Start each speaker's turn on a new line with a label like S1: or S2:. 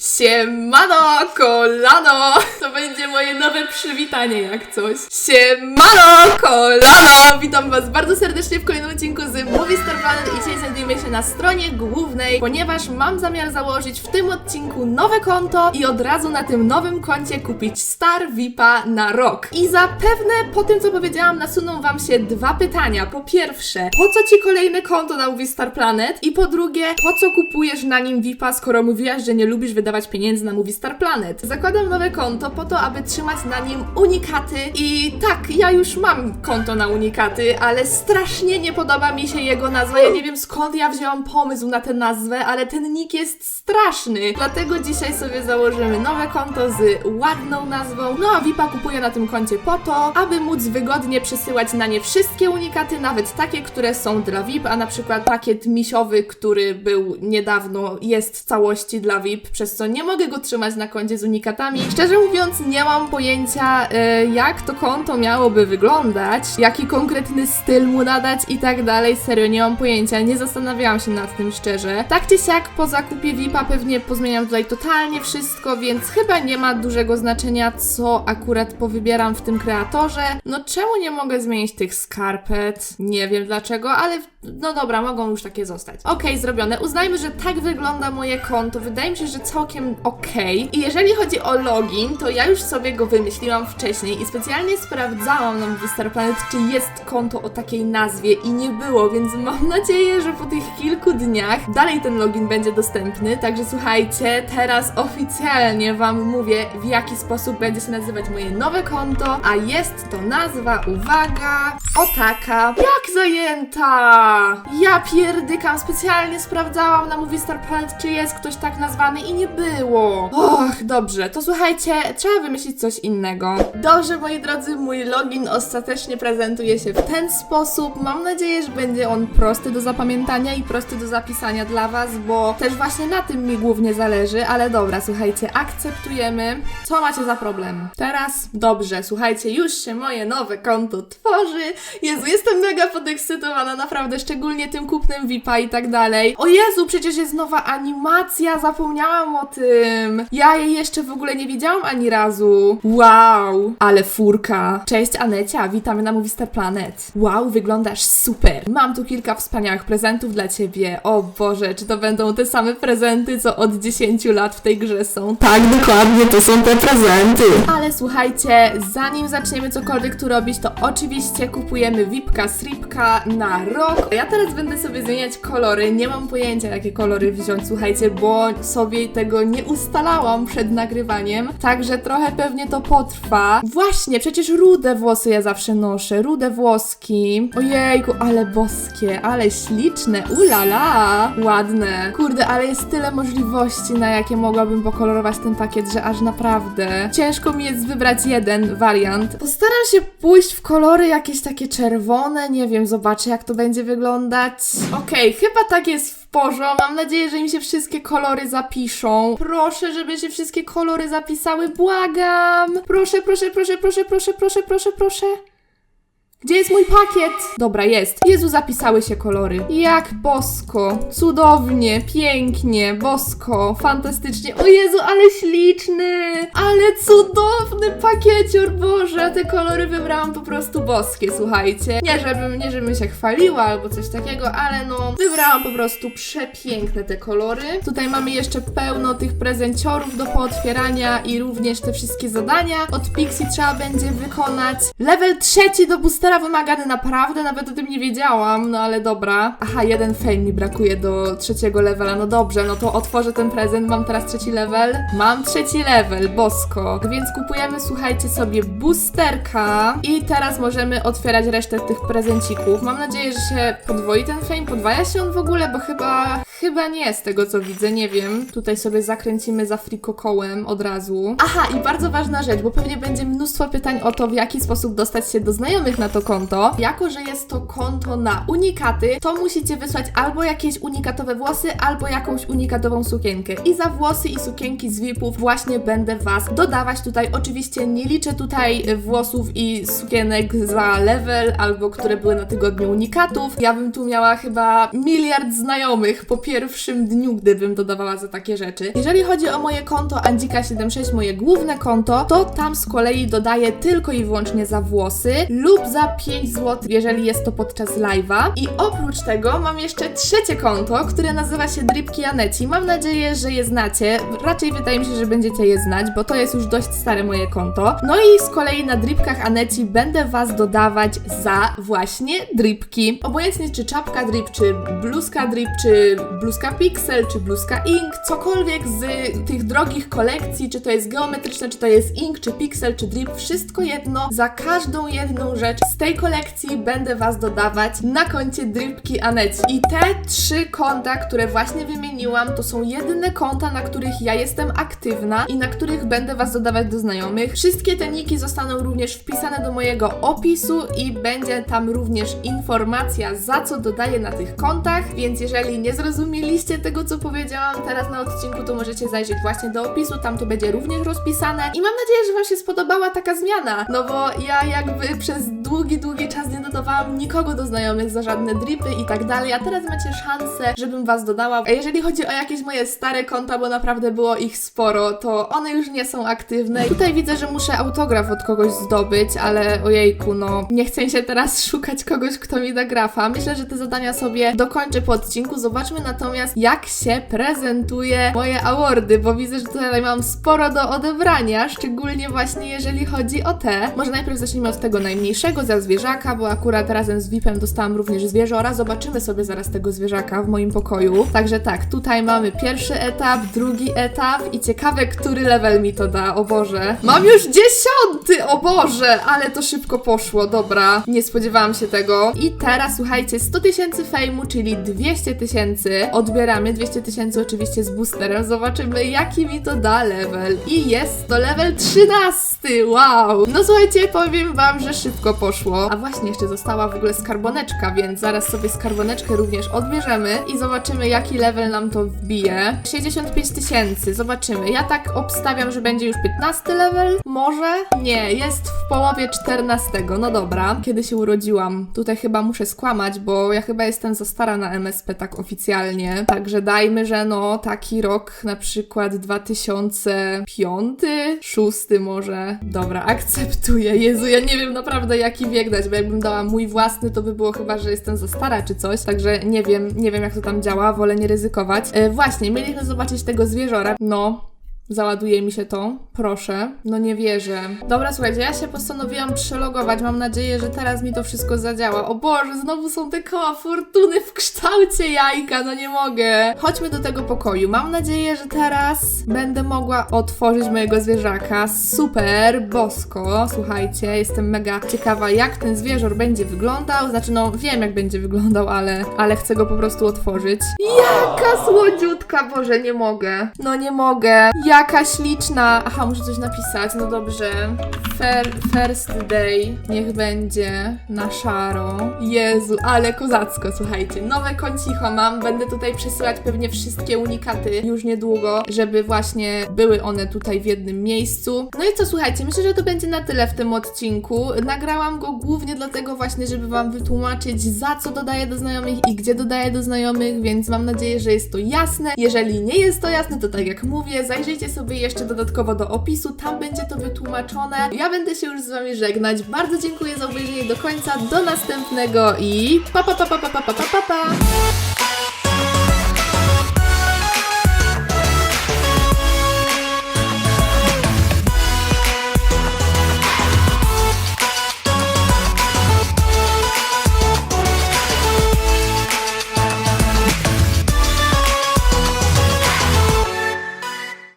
S1: Siemano, kolano! To będzie moje nowe przywitanie jak coś. Siemano, kolano! Witam Was bardzo serdecznie w kolejnym odcinku z Movie Star Planet i dzisiaj znajdujemy się na stronie głównej, ponieważ mam zamiar założyć w tym odcinku nowe konto i od razu na tym nowym koncie kupić Star VIPa na rok. I zapewne po tym, co powiedziałam, nasuną Wam się dwa pytania. Po pierwsze, po co Ci kolejne konto na Movie Star Planet? I po drugie, po co kupujesz na nim VIPa, skoro mówiłaś, że nie lubisz wydawać pieniędzy na Movie Star Planet? Zakładam nowe konto po to, aby trzymać na nim unikaty i tak, ja już mam konto na unikaty, ale strasznie nie podoba mi się jego nazwa. Ja nie wiem skąd ja wzięłam pomysł na tę nazwę, ale ten nick jest straszny. Dlatego dzisiaj sobie założymy nowe konto z ładną nazwą. No a VIPa kupuję na tym koncie po to, aby móc wygodnie przesyłać na nie wszystkie unikaty, nawet takie, które są dla VIP, a na przykład pakiet misiowy, który był niedawno, jest w całości dla VIP, przez co nie mogę go trzymać na koncie z unikatami. Szczerze mówiąc, nie mam pojęcia, e, jak to konto miałoby wyglądać, jaki konkretny styl mu nadać i tak dalej. Serio, nie mam pojęcia, nie zastanawiałam się nad tym szczerze. Tak czy siak, po zakupie VIP-a pewnie pozmieniam tutaj totalnie wszystko, więc chyba nie ma dużego znaczenia, co akurat powybieram w tym kreatorze. No czemu nie mogę zmienić tych skarpet? Nie wiem dlaczego, ale no dobra, mogą już takie zostać. Okej, zrobione. Uznajmy, że tak wygląda moje konto. Wydaje mi się, że całkiem okej. I jeżeli chodzi o login, to ja już sobie go wymyśliłam wcześniej i specjalnie sprawdzałam na Movistar Planet, czy jest konto o takiej nazwie i nie było, więc mam nadzieję, że po tych kilku dniach dalej ten login będzie dostępny. Także słuchajcie, teraz oficjalnie Wam mówię, w jaki sposób będzie się nazywać moje nowe konto, a jest to nazwa, uwaga, o taka, jak zajęta! Ja pierdykam, specjalnie sprawdzałam na Movistar Planet, czy jest ktoś tak nazwany i nie było. Och, dobrze, to słuchajcie, trzeba wymyślić coś innego. Dobrze, moi drodzy, mój login ostatecznie prezentuje się w ten sposób. Mam nadzieję, że będzie on prosty do zapamiętania i prosty do zapisania dla Was, bo też właśnie na tym mi głównie zależy, ale dobra, słuchajcie, akceptujemy. Co macie za problem? Teraz? Dobrze, słuchajcie, już się moje nowe konto tworzy. Jezu, jestem mega podekscytowana, naprawdę, szczególnie tym kupnem VIPa i tak dalej. O Jezu, przecież jest nowa animacja, zapomniałam o tym. Ja jej jeszcze w ogóle nie widziałam ani razu. Wow, ale furka. Cześć Anecia, witamy na Movistar Planet. Wow, wyglądasz super. Mam tu kilka wspaniałych prezentów dla ciebie. O Boże, czy to będą te same prezenty, co od 10 lat w tej grze są?
S2: Tak, dokładnie, to są te prezenty.
S1: Ale słuchajcie, zanim zaczniemy cokolwiek tu robić, to oczywiście kupujemy VIPka, Sripka na rok. Ja teraz będę sobie zmieniać kolory. Nie mam pojęcia, jakie kolory wziąć, słuchajcie, bo sobie tego nie ustalałam przed nagrywaniem. Także trochę pewnie to potrwa. Właśnie, przecież rude włosy ja zawsze noszę. Rude włoski. Ojejku, ale boskie, ale śliczne. Ulala, ładne. Kurde, ale jest tyle możliwości, na jakie mogłabym pokolorować ten pakiet, że aż naprawdę ciężko mi jest wybrać jeden wariant. Postaram się pójść w kolory jakieś takie czerwone, nie wiem, zobaczę jak to będzie wyglądać. Okej, chyba tak jest w porządku. Mam nadzieję, że mi się wszystkie kolory zapiszą. Proszę, żeby się wszystkie kolory zapisały, błagam. Proszę, proszę, proszę, proszę, proszę, proszę, proszę, proszę. Gdzie jest mój pakiet? Dobra, jest. Jezu, zapisały się kolory. Jak bosko. Cudownie, pięknie, bosko, fantastycznie. O Jezu, ale śliczny! Ale cudowny pakiecior, Boże! Te kolory wybrałam po prostu boskie, słuchajcie. Nie żebym, nie żebym się chwaliła albo coś takiego, ale no, wybrałam po prostu przepiękne te kolory. Tutaj mamy jeszcze pełno tych prezenciorów do pootwierania i również te wszystkie zadania. Od Pixie trzeba będzie wykonać. Level trzeci do boostera wymagany naprawdę, nawet o tym nie wiedziałam, no ale dobra. Aha, jeden fame mi brakuje do trzeciego levela, no dobrze, no to otworzę ten prezent, mam teraz trzeci level. Mam trzeci level, bosko. Więc kupujemy, słuchajcie, sobie boosterka i teraz możemy otwierać resztę tych prezencików. Mam nadzieję, że się podwoi ten fame, podwaja się on w ogóle, bo chyba, chyba nie z tego co widzę, nie wiem. Tutaj sobie zakręcimy za frikokołem od razu. Aha, i bardzo ważna rzecz, bo pewnie będzie mnóstwo pytań o to, w jaki sposób dostać się do znajomych na to konto. Jako, że jest to konto na unikaty, to musicie wysłać albo jakieś unikatowe włosy, albo jakąś unikatową sukienkę. I za włosy i sukienki z VIP-ów właśnie będę Was dodawać tutaj. Oczywiście nie liczę tutaj włosów i sukienek za level, albo które były na tygodniu unikatów. Ja bym tu miała chyba miliard znajomych po pierwszym dniu, gdybym dodawała za takie rzeczy. Jeżeli chodzi o moje konto Andzika76, moje główne konto, to tam z kolei dodaję tylko i wyłącznie za włosy lub za 5 zł, jeżeli jest to podczas live'a. I oprócz tego mam jeszcze trzecie konto, które nazywa się Dripki Aneci. Mam nadzieję, że je znacie. Raczej wydaje mi się, że będziecie je znać, bo to jest już dość stare moje konto. No i z kolei na Dripkach Aneci będę Was dodawać za właśnie dripki. Obojętnie czy czapka drip, czy bluzka drip, czy bluzka pixel, czy bluzka ink, cokolwiek z tych drogich kolekcji, czy to jest geometryczne, czy to jest ink, czy pixel, czy drip, wszystko jedno, za każdą jedną rzecz z tej kolekcji będę Was dodawać na koncie dripki Aneci. I te trzy konta, które właśnie wymieniłam, to są jedyne konta, na których ja jestem aktywna i na których będę Was dodawać do znajomych. Wszystkie te niki zostaną również wpisane do mojego opisu i będzie tam również informacja, za co dodaję na tych kontach, więc jeżeli nie zrozumieliście tego, co powiedziałam teraz na odcinku, to możecie zajrzeć właśnie do opisu, tam to będzie również rozpisane i mam nadzieję, że Wam się spodobała taka zmiana, no bo ja jakby przez długi, długi czas nie dodawałam nikogo do znajomych za żadne dripy i tak dalej, a teraz macie szansę, żebym Was dodała. A jeżeli chodzi o jakieś moje stare konta, bo naprawdę było ich sporo, to one już nie są aktywne. Tutaj widzę, że muszę autograf od kogoś zdobyć, ale ojejku, no nie chcę się teraz szukać kogoś, kto mi da grafa. Myślę, że te zadania sobie dokończę po odcinku. Zobaczmy natomiast, jak się prezentuje moje awardy, bo widzę, że tutaj mam sporo do odebrania, szczególnie właśnie jeżeli chodzi o te. Może najpierw zacznijmy od tego najmniejszego, za zwierzaka, bo akurat razem z VIP-em dostałam również zwierzora. Zobaczymy sobie zaraz tego zwierzaka w moim pokoju. Także tak, tutaj mamy pierwszy etap, drugi etap i ciekawe, który level mi to da, o Boże. Mam już dziesiąty, o Boże, ale to szybko poszło, dobra. Nie spodziewałam się tego. I teraz słuchajcie, 100 tysięcy fejmu, czyli 200 tysięcy. Odbieramy 200 tysięcy oczywiście z boosterem. Zobaczymy, jaki mi to da level. I jest to level 13, wow. No słuchajcie, powiem wam, że szybko poszło. A właśnie, jeszcze została w ogóle skarboneczka, więc zaraz sobie skarboneczkę również odbierzemy i zobaczymy, jaki level nam to wbije. 65 tysięcy, zobaczymy. Ja tak obstawiam, że będzie już 15 level? Może? Nie, jest w połowie 14. No dobra. Kiedy się urodziłam? Tutaj chyba muszę skłamać, bo ja chyba jestem za stara na MSP tak oficjalnie. Także dajmy, że no taki rok na przykład 2005, 6 może. Dobra, akceptuję. Jezu, ja nie wiem naprawdę jaki wiek dać, bo jakbym dała mój własny, to by było chyba, że jestem za stara czy coś. Także nie wiem, nie wiem jak to tam działa, wolę nie ryzykować. E, właśnie, mieliśmy zobaczyć tego zwierzora. No, Załaduje mi się to, proszę. No nie wierzę. Dobra, słuchajcie, ja się postanowiłam przelogować. Mam nadzieję, że teraz mi to wszystko zadziała. O Boże, znowu są te koła fortuny w kształcie jajka, no nie mogę. Chodźmy do tego pokoju. Mam nadzieję, że teraz będę mogła otworzyć mojego zwierzaka. Super, bosko. Słuchajcie, jestem mega ciekawa, jak ten zwierzor będzie wyglądał. Znaczy, no wiem, jak będzie wyglądał, ale, ale chcę go po prostu otworzyć. Jaka słodziutka, Boże, nie mogę. No nie mogę. Jaka śliczna. Aha, muszę coś napisać. No dobrze. First day. Niech będzie na szaro. Jezu, ale kozacko, słuchajcie. Nowe koncicho mam. Będę tutaj przesyłać pewnie wszystkie unikaty już niedługo, żeby właśnie były one tutaj w jednym miejscu. No i co, słuchajcie, myślę, że to będzie na tyle w tym odcinku. Nagrałam go głównie dlatego właśnie, żeby Wam wytłumaczyć, za co dodaję do znajomych i gdzie dodaję do znajomych, więc mam nadzieję, że jest to jasne. Jeżeli nie jest to jasne, to tak jak mówię, zajrzyjcie sobie jeszcze dodatkowo do opisu, tam będzie to wytłumaczone. Ja będę się już z Wami żegnać. Bardzo dziękuję za obejrzenie do końca. Do następnego i pa pa pa pa pa pa pa pa. pa.